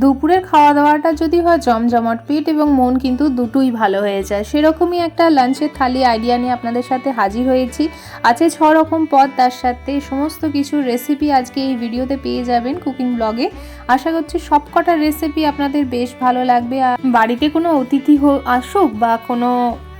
দুপুরের খাওয়া দাওয়াটা যদি হয় জমজমাট পেট এবং মন কিন্তু দুটোই ভালো হয়ে যায়। সেরকমই একটা লাঞ্চের থালি আইডিয়া নিয়ে আপনাদের সাথে হাজির হয়েছি। আছে ছ রকম পদ, তার সাথে সমস্ত কিছু রেসিপি আজকে এই ভিডিওতে পেয়ে যাবেন কুকিং ব্লগে আশা করছি সবকটা রেসিপি আপনাদের বেশ ভালো লাগবে। আর বাড়িতে কোনো অতিথি হোক আসুক বা কোনো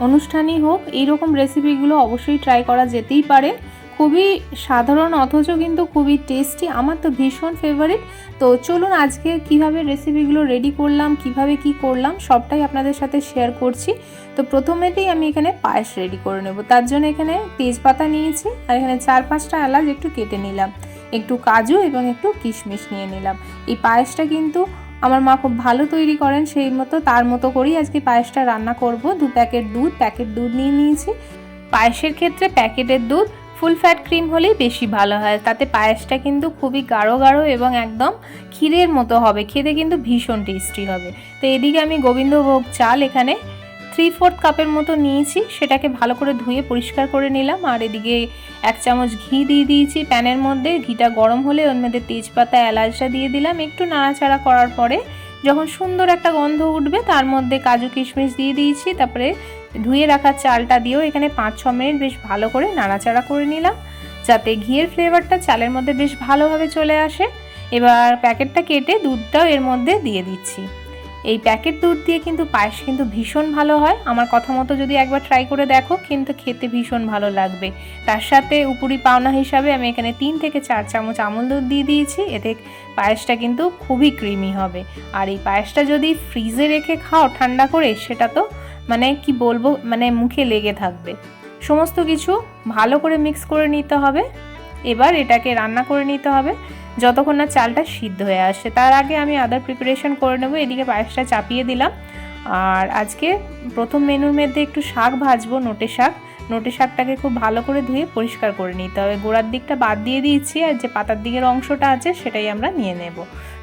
অনুষ্ঠানই হোক, এইরকম রেসিপিগুলো অবশ্যই ট্রাই করা যেতেই পারে। খুবই সাধারণ, অথচ কিন্তু খুবই টেস্টি আমার তো ভীষণ ফেভারিট তো চলুন আজকে কীভাবে রেসিপিগুলো রেডি করলাম, কীভাবে কি করলাম, সবটাই আপনাদের সাথে শেয়ার করছি। তো প্রথমেতেই আমি এখানে পায়েস রেডি করে নেব। তার জন্য এখানে তেজপাতা নিয়েছি, আর এখানে চার পাঁচটা এলাচ একটু কেটে নিলাম। একটু কাজু এবং একটু কিশমিশ নিয়ে নিলাম। এই পায়েসটা কিন্তু আমার মা খুব ভালো তৈরি করেন, সেই মতো, তার মতো করেই আজকে পায়েসটা রান্না করব। দু প্যাকেট দুধ প্যাকেট দুধ নিয়ে নিয়েছি। পায়েসের ক্ষেত্রে প্যাকেটের দুধ ফুল ফ্যাট ক্রিম হলেই বেশি ভালো হয়। তাতে পায়েসটা কিন্তু খুবই গাঢ় গাঢ় এবং একদম ক্ষীরের মতো হবে। খেতে কিন্তু ভীষণ টেস্টি হবে। তো এদিকে আমি গোবিন্দভোগ চাল এখানে থ্রি ফোর্থ কাপের মতো নিয়েছি। সেটাকে ভালো করে ধুয়ে পরিষ্কার করে নিলাম। আর এদিকে এক চামচ ঘি দিয়ে দিয়েছি প্যানের মধ্যে। ঘিটা গরম হলে ওর মধ্যে তেজপাতা, এলাচটা দিয়ে দিলাম। একটু নাড়াচাড়া করার পরে যখন সুন্দর একটা গন্ধ উঠবে, তার মধ্যে কাজু কিশমিশ দিয়ে দিয়েছি। তারপরে ধুয়ে রাখা চালটা দিয়েও এখানে পাঁচ ছ মিনিট বেশ ভালো করে নাড়াচাড়া করে নিলাম, যাতে ঘিয়ের ফ্লেভারটা চালের মধ্যে বেশ ভালোভাবে চলে আসে। এবার প্যাকেটটা কেটে দুধটাও এর মধ্যে দিয়ে দিচ্ছি। এই প্যাকেট দুধ দিয়ে কিন্তু পায়েস কিন্তু ভীষণ ভালো হয়। আমার কথা মতো যদি একবার ট্রাই করে দেখো, কিন্তু খেতে ভীষণ ভালো লাগবে। তার সাথে উপরি পাওনা হিসাবে আমি এখানে তিন থেকে চার চামচ আমল দুধ দিয়ে দিয়েছি। এতে পায়েসটা কিন্তু খুবই ক্রিমি হবে। আর এই পায়েসটা যদি ফ্রিজে রেখে খাও ঠান্ডা করে, সেটা তো মানে কি বলব মানে মুখে লেগে থাকবে। সমস্ত কিছু ভালো করে মিক্স করে নিতে হবে। এবার এটাকে রান্না করে নিতে হবে। যতক্ষণ না চালটা সিদ্ধ হয়ে আসে তার আগে আমি আদার প্রিপারেশন করে নেব। এদিকে পায়েসটা চাপিয়ে দিলাম। আর আজকে প্রথম মেনুর মধ্যে একটু শাক ভাজবো, নোটে শাক। নোটে শাকটাকে খুব ভালো করে ধুয়ে পরিষ্কার করে নিতে হবে গোড়ার দিকটা বাদ দিয়ে দিয়েছি আর যে পাতার দিকের অংশটা আছে সেটাই আমরা নিয়ে নেব।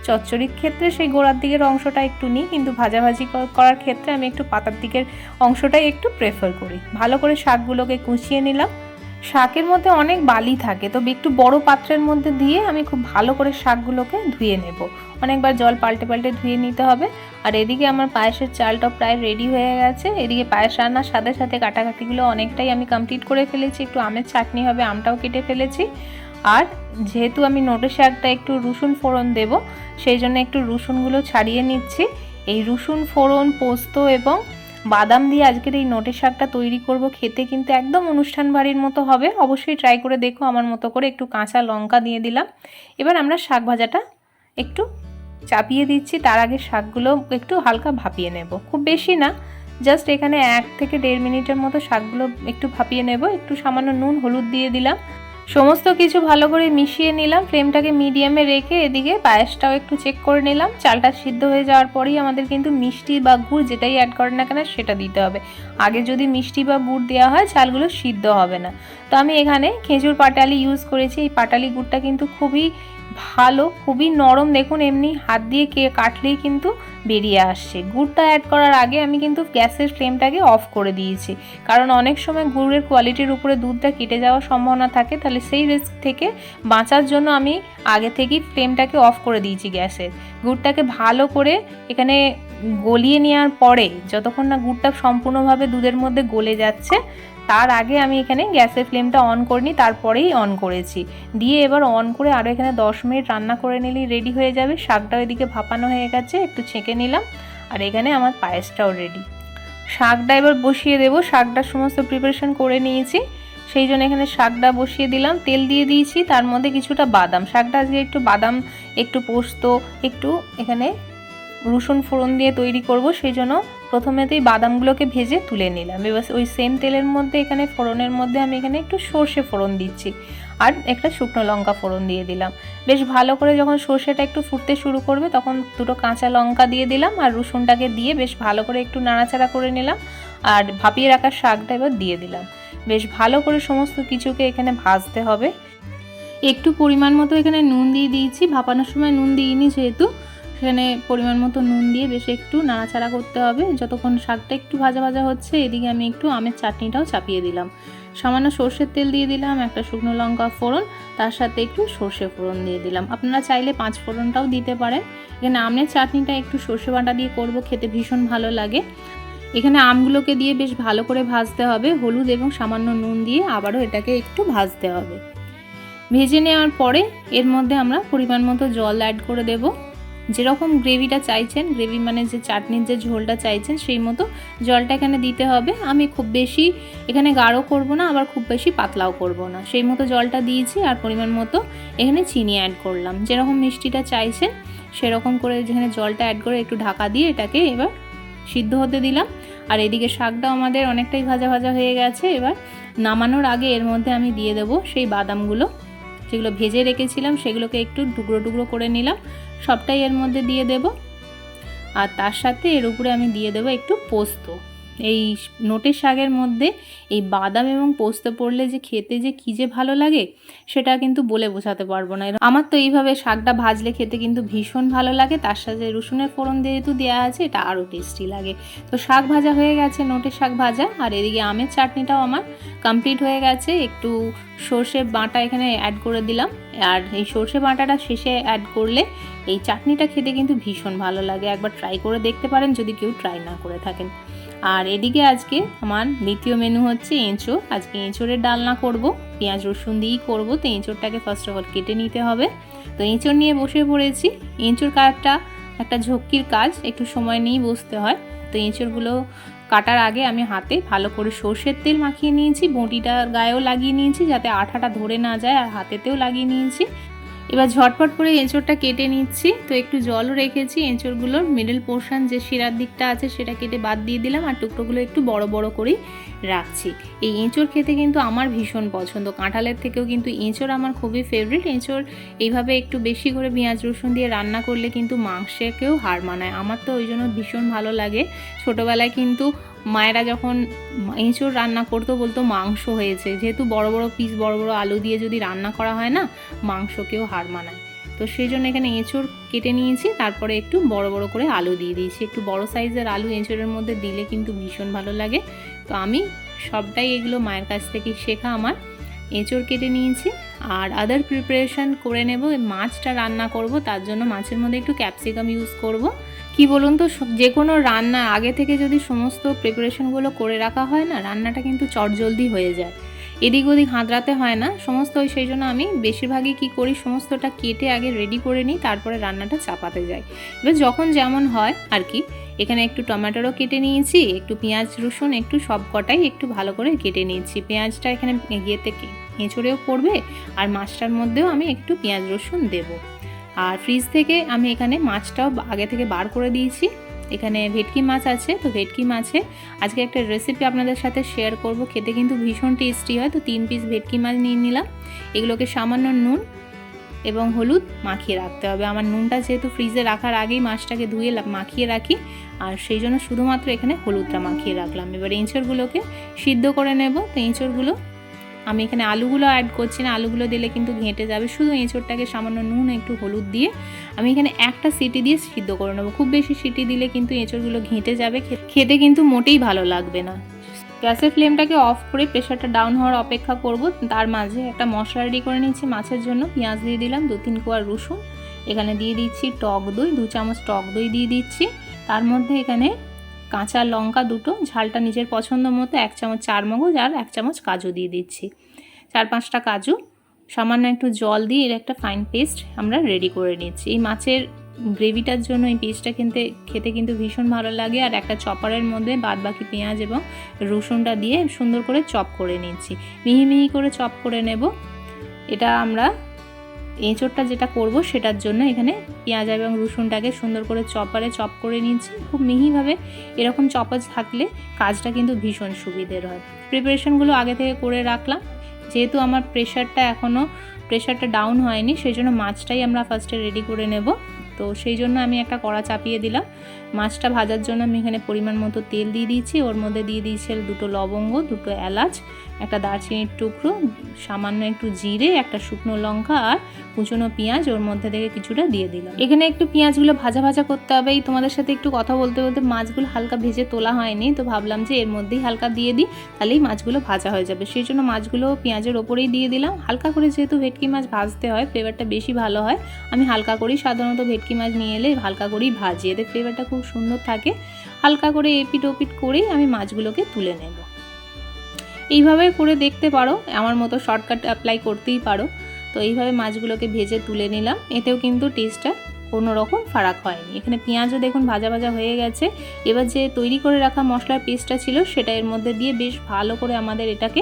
চচ্চড়ির ক্ষেত্রে সেই গোড়ার দিকের অংশটা একটু নিই, কিন্তু ভাজাভাজি করার ক্ষেত্রে আমি একটু পাতার দিকের অংশটাই একটু প্রেফার করি। ভালো করে শাকগুলোকে কুচিয়ে নিলাম। শাকের মধ্যে অনেক বালি থাকে, তবে একটু বড় পাত্রের মধ্যে দিয়ে আমি খুব ভালো করে শাকগুলোকে ধুয়ে নেব। অনেকবার জল পাল্টে পাল্টে ধুয়ে নিতে হবে। আর এদিকে আমার পায়েসের চালটা প্রায় রেডি হয়ে গেছে। এদিকে পায়েস রান্নার সাথে সাথে কাটাকাটিগুলো অনেকটাই আমি কমপ্লিট করে ফেলেছি। একটু আমের চাটনি হবে, আমটাও কেটে ফেলেছি। আর যেহেতু আমি নোটে শাকটা একটু রসুন ফোড়ন দেব, সেই জন্য একটু রসুনগুলো ছাড়িয়ে নিচ্ছি। এই রসুন ফোড়ন, পোস্ত এবং বাদাম দিয়ে আজকের এই নোটে শাকটা তৈরি করব খেতে কিন্তু একদম অনুষ্ঠান বাড়ির মতো হবে। অবশ্যই ট্রাই করে দেখো, আমার মতো করে একটু কাঁচা লঙ্কা দিয়ে দিলাম। এবার আমরা শাক ভাজাটা একটু চাপিয়ে দিচ্ছি, তার আগে শাকগুলো একটু হালকা ভাপিয়ে নেব। খুব বেশি না জাস্ট এখানে এক থেকে দেড় মিনিটের মতো শাকগুলো একটু ভাপিয়ে নেব। একটু সামান্য নুন, হলুদ দিয়ে দিলাম। সমস্ত কিছু ভালো করে মিশিয়ে নিলাম ফ্লেমটাকে মিডিয়ামে রেখে এদিকে পায়েসটাও একটু চেক করে নিলাম। চালটা সিদ্ধ হয়ে যাওয়ার পরেই আমাদের কিন্তু মিষ্টি বা গুড় যেটাই অ্যাড করে না কেন সেটা দিতে হবে। আগে যদি মিষ্টি বা গুড় দেওয়া হয়, চালগুলো সিদ্ধ হবে না। তো আমি এখানে খেজুর পাটালি ইউজ করেছি। এই পাটালি গুড়টা কিন্তু খুবই ভালো, খুবই নরম, দেখুন এমনি হাত দিয়ে কে কাটলেই কিন্তু বেরিয়ে আসছে। গুড়টা অ্যাড করার আগে আমি কিন্তু গ্যাসের ফ্লেমটাকে অফ করে দিয়েছি। কারণ অনেক সময় গুড়ের কোয়ালিটির উপরে দুধটা কেটে যাওয়ার সম্ভাবনা থাকে, তাহলে সেই রিস্ক থেকে বাঁচার জন্য আমি আগে থেকেই ফ্লেমটাকে অফ করে দিয়েছি গ্যাসের গুড়টাকে ভালো করে এখানে গলিয়ে নেওয়ার পরে, যতক্ষণ না গুড়টা সম্পূর্ণভাবে দুধের মধ্যে গলে যাচ্ছে তার আগে আমি এখানে গ্যাসের ফ্লেমটা অন করিনি, তারপরেই অন করেছি। দিয়ে এবার অন করে আরও এখানে দশ মিনিট রান্না করে নিলেই রেডি হয়ে যাবে। শাকটাও এদিকে ভাপানো হয়ে গেছে, একটু ছেঁকে নিলাম। আর এখানে আমার পায়েসটাও রেডি। শাকটা এবার বসিয়ে দেবো। শাকটা সমস্ত প্রিপারেশন করে নিয়েছি। সেই জন্য এখানে শাকটা বসিয়ে দিলাম। তেল দিয়ে দিয়েছি, তার মধ্যে কিছুটা বাদাম। শাকটা আজকে একটু বাদাম, একটু পোস্ত, একটু এখানে রসুন ফোড়ন দিয়ে তৈরি করব। সেই জন্য প্রথমেতেই বাদামগুলোকে ভেজে তুলে নিলাম। এবার ওই সেম তেলের মধ্যে, এখানে ফোড়নের মধ্যে আমি এখানে একটু সর্ষে ফোড়ন দিচ্ছি আর একটা শুকনো লঙ্কা ফোড়ন দিয়ে দিলাম। বেশ ভালো করে যখন সর্ষেটা একটু ফুটতে শুরু করবে, তখন দুটো কাঁচা লঙ্কা দিয়ে দিলাম আর রসুনটাকে দিয়ে বেশ ভালো করে একটু নাড়াচাড়া করে নিলাম আর ভাপিয়ে রাখা শাকটা এবার দিয়ে দিলাম। বেশ ভালো করে সমস্ত কিছুকে এখানে ভাজতে হবে। একটু পরিমাণ মতো এখানে নুন দিয়ে দিয়েছি। ভাপানোর সময় নুন দিইনি যেহেতু। সেখানে পরিমাণ মতো নুন দিয়ে বেশ একটু নাড়াচাড়া করতে হবে। যতক্ষণ শাকটা একটু ভাজা ভাজা হচ্ছে, এদিকে আমি একটু আমের চাটনিটাও চাপিয়ে দিলাম। সামান্য সর্ষের তেল দিয়ে দিলাম, একটা শুকনো লঙ্কা ফোড়ন, তার সাথে একটু সর্ষে ফোড়ন দিয়ে দিলাম। আপনারা চাইলে পাঁচ ফোড়নটাও দিতে পারেন। এখানে আমের চাটনিটা একটু সর্ষে বাটা দিয়ে করব, খেতে ভীষণ ভালো লাগে। এখানে আমগুলোকে দিয়ে বেশ ভালো করে ভাজতে হবে। হলুদ এবং সামান্য নুন দিয়ে আবারও এটাকে একটু ভাজতে হবে। ভেজে নেওয়ার পরে এর মধ্যে আমরা পরিমাণ মতো জল অ্যাড করে দেব। যেরকম গ্রেভিটা চাইছেন, গ্রেভি মানে যে চাটনির যে ঝোলটা চাইছেন, সেই মতো জলটা এখানে দিতে হবে। আমি খুব বেশি এখানে গাঢ় করব না, আবার খুব বেশি পাতলাও করব না। সেই মতো জলটা দিয়েছি আর পরিমাণ মতো এখানে চিনি অ্যাড করলাম। যেরকম মিষ্টিটা চাইছেন, সেরকম করে যেখানে জলটা অ্যাড করে একটু ঢাকা দিয়ে এটাকে এবার সিদ্ধ হতে দিলাম। আর এদিকে শাকটাও আমাদের অনেকটাই ভাজা ভাজা হয়ে গেছে। এবার নামানোর আগে এর মধ্যে আমি দিয়ে দেবো সেই বাদামগুলো। যেগুলো ভেজে রেখেছিলাম সেগুলোকে একটু টুকরো টুকরো করে নিলাম। সবটাই এর মধ্যে দিয়ে দেব। আর তার সাথে এর উপরে আমি দিয়ে দেবো একটু পোস্ত। এই নোটের শাকের মধ্যে এই বাদাম এবং পোস্ত পড়লে যে খেতে যে কী যে ভালো লাগে, সেটা কিন্তু বলে বোঝাতে পারব না। আমার তো এইভাবে শাকটা ভাজলে খেতে কিন্তু ভীষণ ভালো লাগে। তার সাথে রসুনের ফোড়ন যেহেতু দেওয়া আছে, এটা আরও টেস্টি লাগে। তো শাক ভাজা হয়ে গেছে নোটের শাক ভাজা। আর এদিকে আমের চাটনিটাও আমার কমপ্লিট হয়ে গেছে। একটু সর্ষে বাটা এখানে অ্যাড করে দিলাম। আর এই সর্ষে বাটাটা শেষে অ্যাড করলে এই চাটনিটা খেতে কিন্তু ভীষণ ভালো লাগে। একবার ট্রাই করে দেখতে পারেন, যদি কেউ ট্রাই না করে থাকেন। আর এদিকে আজকে আমার দ্বিতীয় মেনু হচ্ছে এঁচোড়। আজকে এঁচোড়ের ডালনা করব, পেঁয়াজ রসুন দিয়েই করব। তো এঁচোড়টাকে ফার্স্ট অফ অল কেটে নিতে হবে। তো এঁচোড় নিয়ে বসে পড়েছি। এঁচোড় কাটটা একটা ঝক্কির কাজ, একটু সময় নিয়েই বসতে হয়। তো এঁচোড়গুলো কাটার আগে আমি হাতে ভালো করে সর্ষের তেল মাখিয়ে নিয়েছি। বঁটিটার গায়েও লাগিয়ে নিয়েছি যাতে আঠাটা ধরে না যায় আর হাতেতেও লাগিয়ে নিয়েছি। এবার ঝটপট করে এঁচোড়টা কেটে নিচ্ছি। তো একটু জলও রেখেছি, এঁচোড়গুলোর মিডল পোর্শন যে শিরার দিকটা আছে সেটা কেটে বাদ দিয়ে দিলাম আর টুকরোগুলো একটু বড় বড় করেই রাখছি। এই এঁচোড় খেতে কিন্তু আমার ভীষণ পছন্দ। কাঁঠালের থেকেও কিন্তু এঁচোড় আমার খুবই ফেভারিট এঁচোড় এইভাবে একটু বেশি করে পেঁয়াজ রসুন দিয়ে রান্না করলে কিন্তু মাংসেকেও হার মানায়। আমার তো ওই জন্য ভীষণ ভালো লাগে। ছোটোবেলায় কিন্তু মায়েরা যখন এঁচোড় রান্না করতো বলতো মাংস হয়েছে। যেহেতু বড় বড় পিস বড় বড় আলু দিয়ে যদি রান্না করা হয় না মাংসকেও হার মানায়। তো সেই জন্য এখানে এঁচোড় কেটে নিয়েছি, তারপরে একটু বড় বড় করে আলু দিয়ে দিয়েছি। একটু বড় সাইজের আলু এঁচোড়ের মধ্যে দিলে কিন্তু ভীষণ ভালো লাগে। তো আমি সবটাই এগুলো মায়ের কাছ থেকে শেখা আমার। এঁচোড় কেটে নিয়েছি আর আদার প্রিপারেশন করে নেব। মাছটা রান্না করব, তার জন্য মাছের মধ্যে একটু ক্যাপসিকাম ইউজ করব। কি বলুন তো যে কোনো রান্না, আগে থেকে যদি সমস্ত প্রিপারেশনগুলো করে রাখা হয় না, রান্নাটা কিন্তু চটজলদি হয়ে যায়। এদিক ওদিক হাতড়াতে হয় না, সমস্ত ওই সেই জন্য আমি বেশিরভাগই কি করি, সমস্তটা কেটে আগে রেডি করে নিই, তারপরে রান্নাটা চাপাতে যাই। এবার যখন যেমন হয় আর কি, এখানে একটু টমেটোরও কেটে নিয়েছি, একটু পেঁয়াজ, রসুন, একটু সব কটাই একটু ভালো করে কেটে নিয়েছি। পেঁয়াজটা এখানে ইয়েতে এঁচড়েও পড়বে, আর মাছটার মধ্যেও আমি একটু পেঁয়াজ, রসুন দেবো। আর ফ্রিজ থেকে আমি এখানে মাছটাও আগে থেকে বার করে দিয়েছি। এখানে ভেটকি মাছ আছে, তো ভেটকি মাছে আজকে একটা রেসিপি আপনাদের সাথে শেয়ার করব। খেতে কিন্তু ভীষণ টেস্টি হয়, তো তিন পিস ভেটকি মাছ নিয়ে নিলাম। এগুলোকে সামান্য নুন এবং হলুদ মাখিয়ে রাখতে হবে। আমার নুনটা যেহেতু ফ্রিজে রাখার আগেই মাছটাকে ধুয়ে মাখিয়ে রাখি। আর সেই জন্য শুধুমাত্র এখানে হলুদটা মাখিয়ে রাখলাম। এবার এঁচড়গুলোকে সিদ্ধ করে নেব। তো এঁচড়গুলো আমি এখানে আলুগুলো অ্যাড করছি না, আলুগুলো দিলে কিন্তু ঘেঁটে যাবে। শুধু এঁচড়টাকে সামান্য নুন, একটু হলুদ দিয়ে আমি এখানে একটা সিটি দিয়ে সিদ্ধ করে নেব। খুব বেশি সিটি দিলে কিন্তু এঁচড়গুলো ঘেঁটে যাবে। খেতে কিন্তু মোটেই ভালো লাগবে না। গ্যাসের ফ্লেমটাকে অফ করে প্রেশারটা ডাউন হওয়ার অপেক্ষা করব। তার মাঝে একটা মশলা রেডি করে নিচ্ছি মাছের জন্য। পেঁয়াজ দিয়ে দিলাম দু তিন কোয়ার রসুন। এখানে দিয়ে দিচ্ছি টক দই, দু চামচ টক দই দিয়ে দিচ্ছি। তার মধ্যে এখানে কাঁচা লঙ্কা দুটো, ঝালটা নিজের পছন্দ মতো, এক চামচ চার মগজ আর এক চামচ কাজু দিয়ে দিচ্ছি। চার পাঁচটা কাজু, সামান্য একটু জল দিয়ে এর একটা ফাইন পেস্ট আমরা রেডি করে নিচ্ছি। এই মাছের গ্রেভিটার জন্য এই পেস্টটা খেতে খেতে কিন্তু ভীষণ ভালো লাগে। আর একটা চপারের মধ্যে বাদ বাকি পেঁয়াজ এবং রসুনটা দিয়ে সুন্দর করে চপ করে নিচ্ছি। মিহি মিহি করে চপ করে নেব। এটা আমরা এঁচোড়টা যেটা করব সেটার জন্য এখানে পেঁয়াজ এবং রসুনটাকে সুন্দর করে চপারে চপ করে নিচ্ছি খুব মিহিভাবে এরকম চপাজ থাকলে কাজটা কিন্তু ভীষণ সুবিধের হয়। প্রিপারেশনগুলো আগে থেকে করে রাখলাম। যেহেতু আমার প্রেশারটা এখনও প্রেশারটা ডাউন হয়নি সেই জন্য মাছটাই আমরা ফার্স্টে রেডি করে নেব। তো সেই জন্য আমি একটা কড়া চাপিয়ে দিলাম। মাছটা ভাজার জন্য আমি এখানে পরিমাণ মতো তেল দিয়ে দিয়েছি। ওর মধ্যে দিয়ে দিয়েছি দুটো লবঙ্গ, দুটো এলাচ একটা দারচিনির টুকরো, সামান্য একটু জিরে, একটা শুকনো লঙ্কা আর কুচনো পেঁয়াজ ওর মধ্যে থেকে কিছুটা দিয়ে দিলাম। এখানে একটু পেঁয়াজগুলো ভাজা ভাজা করতে হবে এই তোমাদের সাথে একটু কথা বলতে বলতে মাছগুলো হালকা ভেজে তোলা হয়নি, তো ভাবলাম যে এর মধ্যেই হালকা দিয়ে দিই, তাহলেই মাছগুলো ভাজা হয়ে যাবে। সেই জন্য মাছগুলো পেঁয়াজের ওপরেই দিয়ে দিলাম। হালকা করে যেহেতু ভেটকি মাছ ভাজতে হয়, ফ্লেভারটা বেশি ভালো হয়, আমি হালকা করেই সাধারণত ভেটকি মাছ নিয়ে এলে হালকা করেই ভাজি। এতে ফ্লেভারটা খুব সুন্দর থাকে। হালকা করে এপিট ওপিট করেই আমি মাছগুলোকে তুলে নেব। এইভাবে করে দেখতে পারো, আমার মতো শর্টকাট অ্যাপ্লাই করতেই পারো। তো এইভাবে মাছগুলোকে ভেজে তুলে নিলাম, এতেও কিন্তু টেস্টটা কোনো রকম ফারাক হয়নি। এখানে পেঁয়াজও দেখুন ভাজা ভাজা হয়ে গেছে। এবার যে তৈরি করে রাখা মশলার পেস্টটা ছিল, সেটা এর মধ্যে দিয়ে বেশ ভালো করে আমাদের এটাকে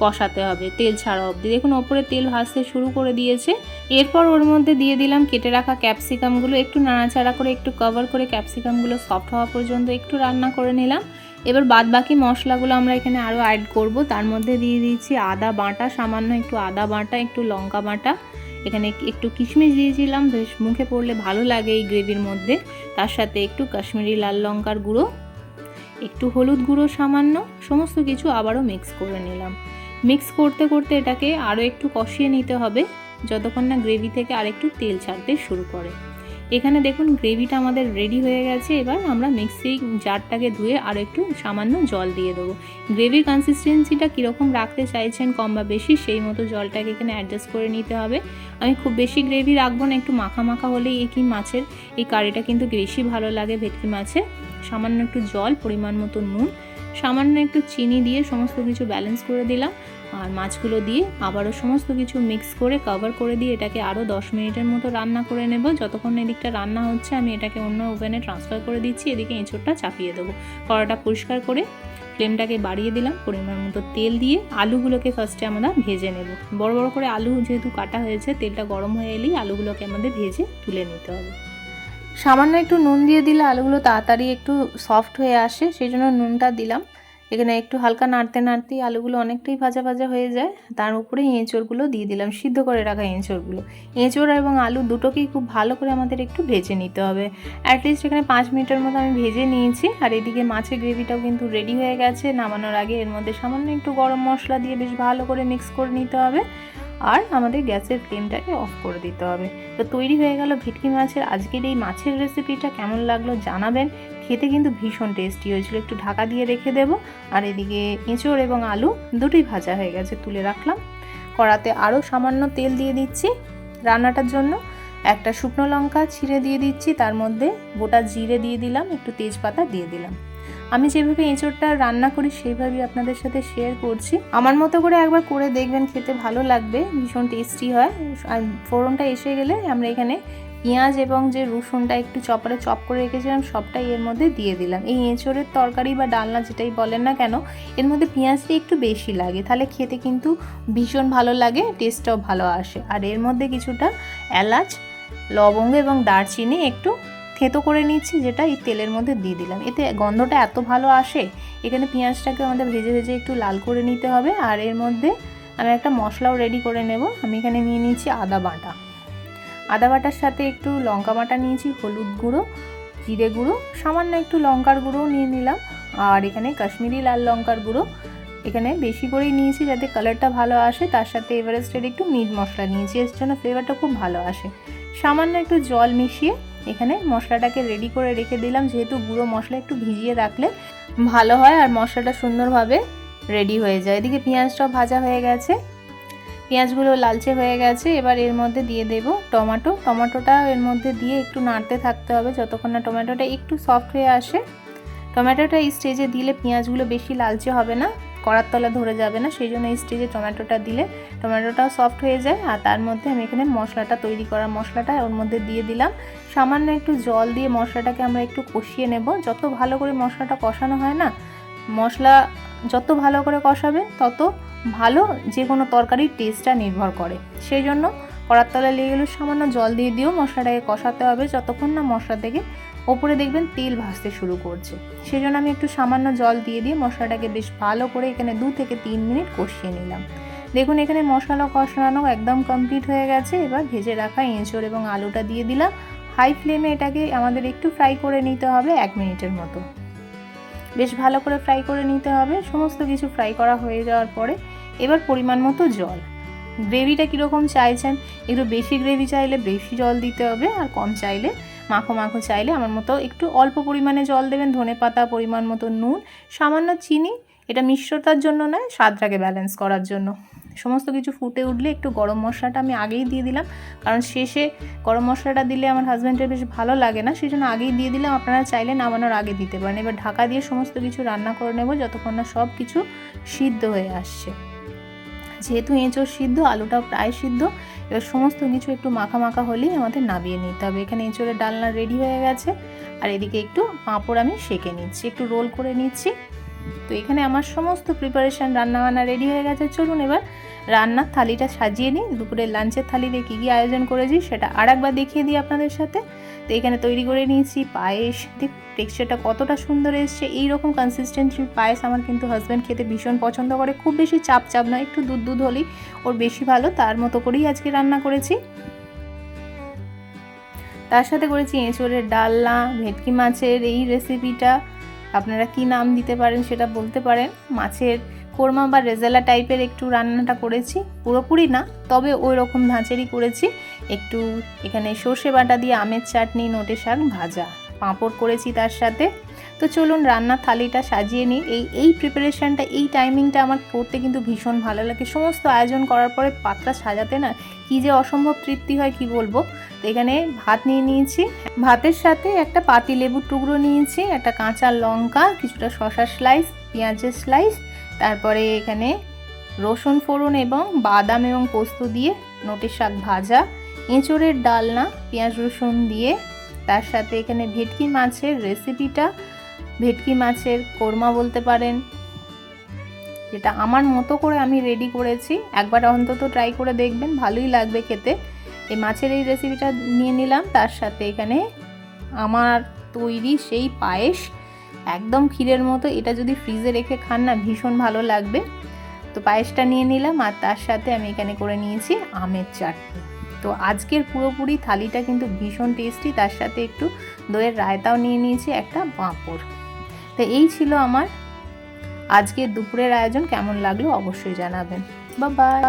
কষাতে হবে, তেল ছাড়া অবধি। দেখুন ওপরে তেল ভাজতে শুরু করে দিয়েছে। এরপর ওর মধ্যে দিয়ে দিলাম কেটে রাখা ক্যাপসিকামগুলো একটু নাড়াচাড়া করে, একটু কভার করে ক্যাপসিকামগুলো সফট হওয়া পর্যন্ত একটু রান্না করে নিলাম। এবার বাদ বাকি মশলাগুলো আমরা এখানে আরও অ্যাড করব। তার মধ্যে দিয়ে দিয়েছি আদা বাটা, সামান্য একটু আদা বাটা, একটু লঙ্কা বাটা। এখানে একটু কিশমিশ দিয়েছিলাম, বেশ মুখে পড়লে ভালো লাগে এই গ্রেভির মধ্যে। তার সাথে একটু কাশ্মীরি লাল লঙ্কার গুঁড়ো, একটু হলুদ গুঁড়ো সামান্য, সমস্ত কিছু আবারও মিক্স করে নিলাম। মিক্স করতে করতে এটাকে আরও একটু কষিয়ে নিতে হবে, যতক্ষণ না গ্রেভি থেকে আরেকটু তেল ছাড়তে শুরু করে। এখানে দেখুন গ্রেভিটা আমাদের রেডি হয়ে গেছে। এবার আমরা মিক্সি জারটাকে ধুয়ে আর একটু সামান্য জল দিয়ে দেবো। গ্রেভির কনসিস্টেন্সিটা কীরকম রাখতে চাইছেন, কম বা বেশি, সেই মতো জলটাকে এখানে অ্যাডজাস্ট করে নিতে হবে। আমি খুব বেশি গ্রেভি রাখব না, একটু মাখা মাখা হলেই এই কি মাছের, এই কারিটা কিন্তু বেশি ভালো লাগে, ভেটকি মাছে সামান্য একটু জল, পরিমাণ মতো নুন। সামান্য একটু চিনি দিয়ে সমস্ত কিছু ব্যালেন্স করে দিলাম। আর মাছগুলো দিয়ে আবারও সমস্ত কিছু মিক্স করে কভার করে দিয়ে এটাকে আরও দশ মিনিটের মতো রান্না করে নেব। যতক্ষণ এদিকটা রান্না হচ্ছে, আমি এটাকে অন্য ওভেনে ট্রান্সফার করে দিচ্ছি। এদিকে এঁচোড়টা চাপিয়ে দেবো। কড়াটা পরিষ্কার করে ফ্লেমটাকে বাড়িয়ে দিলাম। পরিমাণ মতো তেল দিয়ে আলুগুলোকে ফার্স্টে আমরা ভেজে নেব। বড় বড় করে আলু যেহেতু কাটা হয়েছে, তেলটা গরম হয়ে এলেই আলুগুলোকে আমাদের ভেজে তুলে নিতে হবে। সামান্য একটু নুন দিয়ে দিলে আলুগুলো তাড়াতাড়ি একটু সফট হয়ে আসে, সেই জন্য নুনটা দিলাম। এখানে একটু হালকা নাড়তে নাড়তেই আলুগুলো অনেকটাই ভাজা ভাজা হয়ে যায়। তার উপরে এঁচড়গুলো দিয়ে দিলাম, সিদ্ধ করে রাখা এঁচড়গুলো। এঁচড় এবং আলু দুটোকেই খুব ভালো করে আমাদের একটু ভেজে নিতে হবে। অ্যাটলিস্ট এখানে পাঁচ মিনিটের মতো আমি ভেজে নিয়েছি। আর এদিকে মাছের গ্রেভিটাও কিন্তু রেডি হয়ে গেছে। নামানোর আগে এর মধ্যে সামান্য একটু গরম মশলা দিয়ে বেশ ভালো করে মিক্স করে নিতে হবে। আর আমাদের গ্যাসের ফ্লেমটাকে অফ করে দিতে হবে। তো তৈরি হয়ে গেল ভেটকি মাছের। আজকের এই মাছের রেসিপিটা কেমন লাগল জানাবেন। খেতে কিন্তু ভীষণ টেস্টি হয়েছিল। একটু ঢাকা দিয়ে রেখে দেবো। আর এদিকে এঁচড় এবং আলু দুটোই ভাজা হয়ে গেছে, তুলে রাখলাম। কড়াতে আরও সামান্য তেল দিয়ে দিচ্ছি রান্নাটার জন্য। একটা শুকনো লঙ্কা ছিঁড়ে দিয়ে দিচ্ছি। তার মধ্যে গোটা জিরে দিয়ে দিলাম, একটু তেজপাতা দিয়ে দিলাম। আমি যেভাবে এঁচড়টা রান্না করি, সেইভাবেই আপনাদের সাথে শেয়ার করছি। আমার মতো করে একবার করে দেখবেন, খেতে ভালো লাগবে, ভীষণ টেস্টি হয়। আর ফোড়নটা এসে গেলে আমরা এখানে পেঁয়াজ এবং যে রসুনটা একটু চপারে চপ করে রেখেছিলাম, সবটাই এর মধ্যে দিয়ে দিলাম। এই এঁচড়ের তরকারি বা ডালনা যেটাই বলেন না কেন, এর মধ্যে পেঁয়াজটা একটু বেশি লাগে। তাহলে খেতে কিন্তু ভীষণ ভালো লাগে টেস্টটাও ভালো আসে। আর এর মধ্যে কিছুটা এলাচ, লবঙ্গ এবং দারচিনি একটু থেতো করে নিচ্ছি যেটা এই তেলের মধ্যে দিয়ে দিলাম। এতে গন্ধটা এত ভালো আসে, এখানে পেঁয়াজটাকে আমাদের ভেজে ভেজে একটু লাল করে নিতে হবে, আর এর মধ্যে আমি একটা মশলাও রেডি করে নেব। আমি এখানে নিয়ে নিয়েছি আদা বাটা। আদা বাটার সাথে একটু লঙ্কা বাটা নিয়েছি, হলুদ গুঁড়ো, জিরে গুঁড়ো, সামান্য একটু লঙ্কার গুঁড়োও নিয়ে নিলাম। আর এখানে কাশ্মীরি লাল লঙ্কার গুঁড়ো এখানে বেশি করেই নিয়েছি যাতে কালারটা ভালো আসে। তার সাথে এভারেস্টের একটু মিট মশলা নিয়েছি, এর জন্য ফ্লেভারটা খুব ভালো আসে। সামান্য একটু জল মিশিয়ে এখানে মশলাটাকে রেডি করে রেখে দিলাম। যেহেতু গুঁড়ো মশলা একটু ভিজিয়ে রাখলে ভালো হয় আর মশলাটা সুন্দরভাবে রেডি হয়ে যায়। এদিকে পেঁয়াজটাও ভাজা হয়ে গেছে। পেঁয়াজগুলো লালচে হয়ে গেছে। এবার এর মধ্যে দিয়ে দেব টমেটো। টমেটোটা এর মধ্যে দিয়ে একটু নাড়তে থাকতে হবে যতক্ষণ না টমেটোটা একটু সফট হয়ে আসে। টমেটোটা এই স্টেজে দিলে পেঁয়াজগুলো বেশি লালচে হবে না। কড়ার তলা ধরে যাবে না, সেই জন্য এই স্টেজে টমেটোটা দিলে টমেটোটাও সফট হয়ে যায়। আর তার মধ্যে আমি এখানে মশলাটা তৈরি করা মশলাটা ওর মধ্যে দিয়ে দিলাম। সামান্য একটু জল দিয়ে মশলাটাকে আমরা একটু কষিয়ে নেব। যত ভালো করে মশলাটা কষানো হয় না, মশলা যত ভালো করে কষাবে তত ভালো যে কোনো তরকারির টেস্টটা নির্ভর করে। সেই জন্য কড়ার তলায় লেগে গেলে সামান্য জল দিয়ে দিয়েও মশলাটাকে কষাতে হবে। যতক্ষণ না মশলা থেকে ওপরে দেখবেন তেল ভাসতে শুরু করছে। সেই জন্য আমি একটু সামান্য জল দিয়ে দিয়ে মশলাটাকে বেশ ভালো করে এখানে দু থেকে তিন মিনিট কষিয়ে নিলাম। দেখুন, এখানে মশলা কষানো একদম কমপ্লিট হয়ে গেছে। এবার ভেজে রাখা এঁচড় এবং আলুটা দিয়ে দিলাম। হাই ফ্লেমে এটাকে আমাদের একটু ফ্রাই করে নিতে হবে এক মিনিটের মতো। বেশ ভালো করে ফ্রাই করে নিতে হবে। সমস্ত কিছু ফ্রাই করা হয়ে যাওয়ার পরে এবার পরিমাণ মতো জল। গ্রেভিটা কীরকম চাইছেন? একটু বেশি গ্রেভি চাইলে বেশি জল দিতে হবে আর কম চাইলে মাখো মাখো চাইলে আমার মতো একটু অল্প পরিমাণে জল দেবেন, ধনে পাতা পরিমাণ মতো নুন, সামান্য চিনি। এটা মিশ্রতার জন্য নয়, স্বাদটাকে ব্যালেন্স করার জন্য। সমস্ত কিছু ফুটে উঠলে একটু গরম মশলাটা আমি আগেই দিয়ে দিলাম। কারণ শেষে গরম মশলাটা দিলে আমার হাজব্যান্ডের বেশ ভালো লাগে না সেই জন্য আগেই দিয়ে দিলাম। আপনারা চাইলে নামানোর আগে দিতে পারেন। এবার ঢাকা দিয়ে সমস্ত কিছু রান্না করে নেব, যতক্ষণ না সব কিছু সিদ্ধ হয়ে আসছে। যেহেতু এঁচোড় সিদ্ধ, আলুটাও প্রায় সিদ্ধ, এবার সমস্ত কিছু একটু মাখা মাখা হলেই আমাদের নাবিয়ে নিতে হবে। এখানে এঁচোড়ের ডালনা রেডি হয়ে গেছে। আর এদিকে একটু পাঁপড় আমি সেঁকে নিচ্ছি, একটু রোল করে নিচ্ছি। তো এখানে আমার সমস্ত প্রিপারেশান রান্নাবান্না রেডি হয়ে গেছে। চলুন এবার রান্নার থালিটা সাজিয়ে নিই। দুপুরের লাঞ্চের থালিতে কী কী আয়োজন করেছি সেটা আর একবার দেখিয়ে দিই আপনাদের সাথে। তো এখানে তৈরি করে নিয়েছি পায়েস। দেখ টেক্সচারটা কতটা সুন্দর এসছে। এইরকম কনসিস্টেন্সির পায়েস আমার কিন্তু হাজব্যান্ড খেতে ভীষণ পছন্দ করে। খুব বেশি চাপ চাপ নয়, একটু দুধ দুধ হলেই ওর বেশি ভালো। তার মতো করেই আজকে রান্না করেছি। তার সাথে করেছি এঁচোড়ের ডালনা, ভেটকি মাছের এই রেসিপিটা আপনারা কি নাম দিতে পারেন সেটা বলতে পারেন। মাছের কোরমা বা রেজালা টাইপের একটু রান্নাটা করেছি, পুরোপুরি না, তবে ওই রকম ধাঁচেরই করেছি। একটু এখানে সর্ষে বাটা দিয়ে আমের চাটনি নোটে শাক ভাজা। পাঁপড় করেছি তার সাথে। তো চলুন রান্নার থালিটা সাজিয়ে নিই। এই এই প্রিপারেশানটা এই টাইমিংটা আমার করতে কিন্তু ভীষণ ভালো লাগে। সমস্ত আয়োজন করার পরে পাত্রা সাজাতে না কি যে অসম্ভব তৃপ্তি হয় কি বলব? তো এখানে ভাত নিয়ে নিয়েছি। ভাতের সাথে একটা পাতি লেবুর টুকরো নিয়েছি, একটা কাঁচা লঙ্কা, কিছুটা শশা স্লাইস পেঁয়াজের স্লাইস তারপরে এখানে রসুন ফোড়ন এবং বাদাম এবং পোস্ত দিয়ে নোটের শাক ভাজা, এঁচোড়ের ডালনা, পেঁয়াজ রসুন দিয়ে, তার সাথে এখানে ভেটকি মাছের রেসিপিটা ভেটকি মাছের কোরমা বলতে পারেন। যেটা আমার মতো করে আমি রেডি করেছি। একবার অন্তত ট্রাই করে দেখবেন, ভালোই লাগবে খেতে। এই মাছের এই রেসিপিটা নিয়ে নিলাম। তার সাথে এখানে আমার তৈরি সেই পায়েস। একদম ক্ষীরের মতো। এটা যদি ফ্রিজে রেখে খান না, ভীষণ ভালো লাগবে। তো পায়েসটা নিয়ে নিলাম। আর তার সাথে আমি এখানে করে নিয়েছি আমের চাটনি। তো আজকের পুরোপুরি থালিটা কিন্তু ভীষণ টেস্টি তার সাথে একটু দইয়ের রায়তাও নিয়ে নিয়েছি, একটা পাঁপড়। তো এই ছিল আমার আজকের দুপুরের আয়োজন। কেমন লাগল অবশ্যই জানাবেন। বা বাই